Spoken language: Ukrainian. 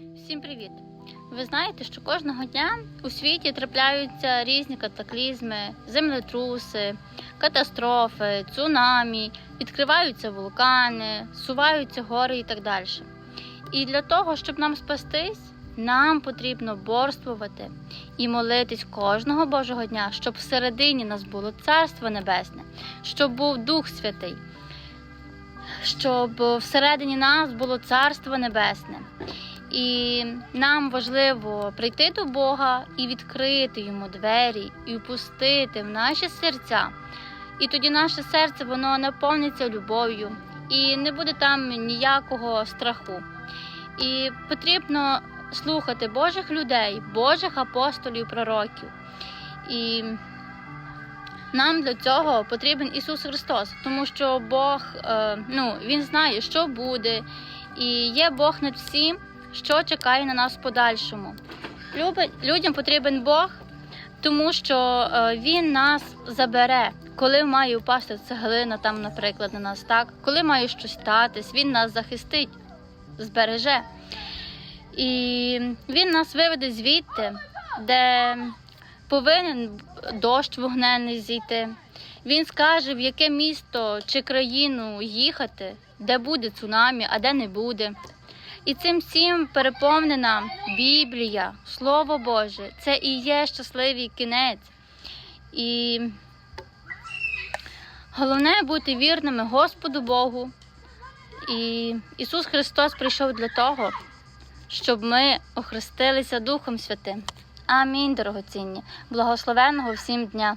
Всім привіт! Ви знаєте, що кожного дня у світі трапляються різні катаклізми, землетруси, катастрофи, цунамі, відкриваються вулкани, суваються гори і так далі. І для того, щоб нам спастись, нам потрібно борствувати і молитись кожного Божого дня, щоб всередині нас було Царство Небесне, щоб був Дух Святий, щоб всередині нас було Царство Небесне. І нам важливо прийти до Бога і відкрити йому двері, і впустити в наші серця. І тоді наше серце воно наповниться любов'ю, і не буде там ніякого страху. І потрібно слухати Божих людей, Божих апостолів, пророків. І нам для цього потрібен Ісус Христос, тому що Бог е, ну, Він знає, що буде, і є Бог над всім, що чекає на нас в подальшому. Людям потрібен Бог, тому що е, Він нас забере, коли має впасти цеглина, там, наприклад, на нас, так? коли має щось статись, Він нас захистить, збереже. І Він нас виведе звідти, де повинен дощ вогненний зійти. Він скаже, в яке місто чи країну їхати, де буде цунамі, а де не буде. І цим всім переповнена Біблія, Слово Боже, це і є щасливий кінець. І головне бути вірними Господу Богу. І Ісус Христос прийшов для того, щоб ми охрестилися Духом Святим. Амінь, дорогоцінні. Благословенного всім дня!